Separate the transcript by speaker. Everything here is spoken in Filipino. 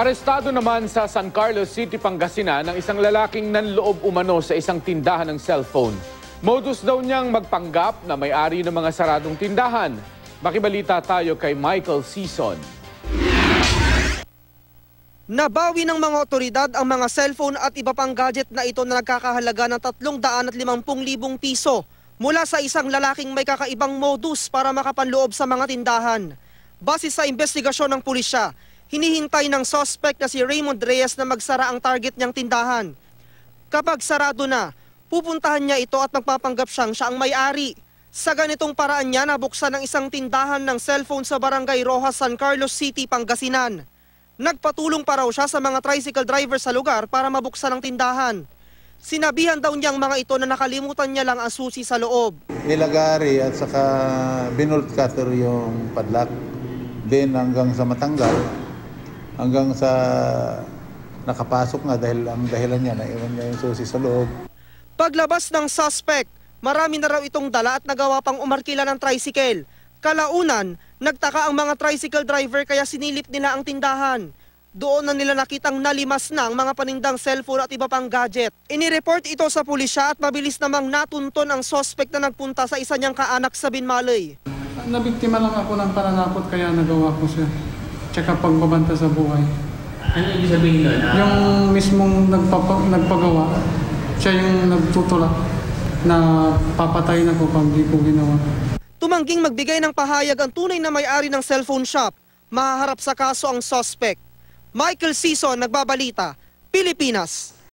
Speaker 1: Arestado naman sa San Carlos City, Pangasinan ang isang lalaking nanloob umano sa isang tindahan ng cellphone. Modus daw niyang magpanggap na may-ari ng mga saradong tindahan. Makibalita tayo kay Michael Season.
Speaker 2: Nabawi ng mga otoridad ang mga cellphone at iba pang gadget na ito na nagkakahalaga ng 350,000 piso mula sa isang lalaking may kakaibang modus para makapanloob sa mga tindahan. Base sa investigasyon ng pulisya, hinihintay ng suspect na si Raymond Reyes na magsara ang target niyang tindahan. Kapag sarado na, pupuntahan niya ito at magpapanggap siyang siya ang may-ari. Sa ganitong paraan niya, nabuksan ang isang tindahan ng cellphone sa Barangay Rojas, San Carlos City, Pangasinan. Nagpatulong pa raw siya sa mga tricycle driver sa lugar para mabuksan ang tindahan. Sinabihan daw niyang mga ito na nakalimutan niya lang ang susi sa loob.
Speaker 3: ilagari at saka binolt cutter yung padlock. Then hanggang sa matanggal, hanggang sa nakapasok nga dahil ang dahilan niya, naiwan niya yung susi sa loob.
Speaker 2: Paglabas ng suspect, marami na raw itong dala at nagawa pang umarkila ng tricycle. Kalaunan, nagtaka ang mga tricycle driver kaya sinilip nila ang tindahan. Doon na nila nakitang nalimas na ang mga panindang cellphone at iba pang gadget. Inireport ito sa pulisya at mabilis namang natunton ang suspect na nagpunta sa isa niyang kaanak sa Binmaloy.
Speaker 4: Nabiktima lang ako ng pananakot kaya nagawa ko siya. Tsaka pagbabanta sa buhay.
Speaker 5: Ano ibig sabihin nun? Ah,
Speaker 4: Yung mismong nagpapa, nagpagawa, siya yung nagtutulak na papatayin ako pag di ko ginawa.
Speaker 2: Tumangging magbigay ng pahayag ang tunay na may-ari ng cellphone shop. Mahaharap sa kaso ang suspect. Michael Sison, Nagbabalita, Pilipinas.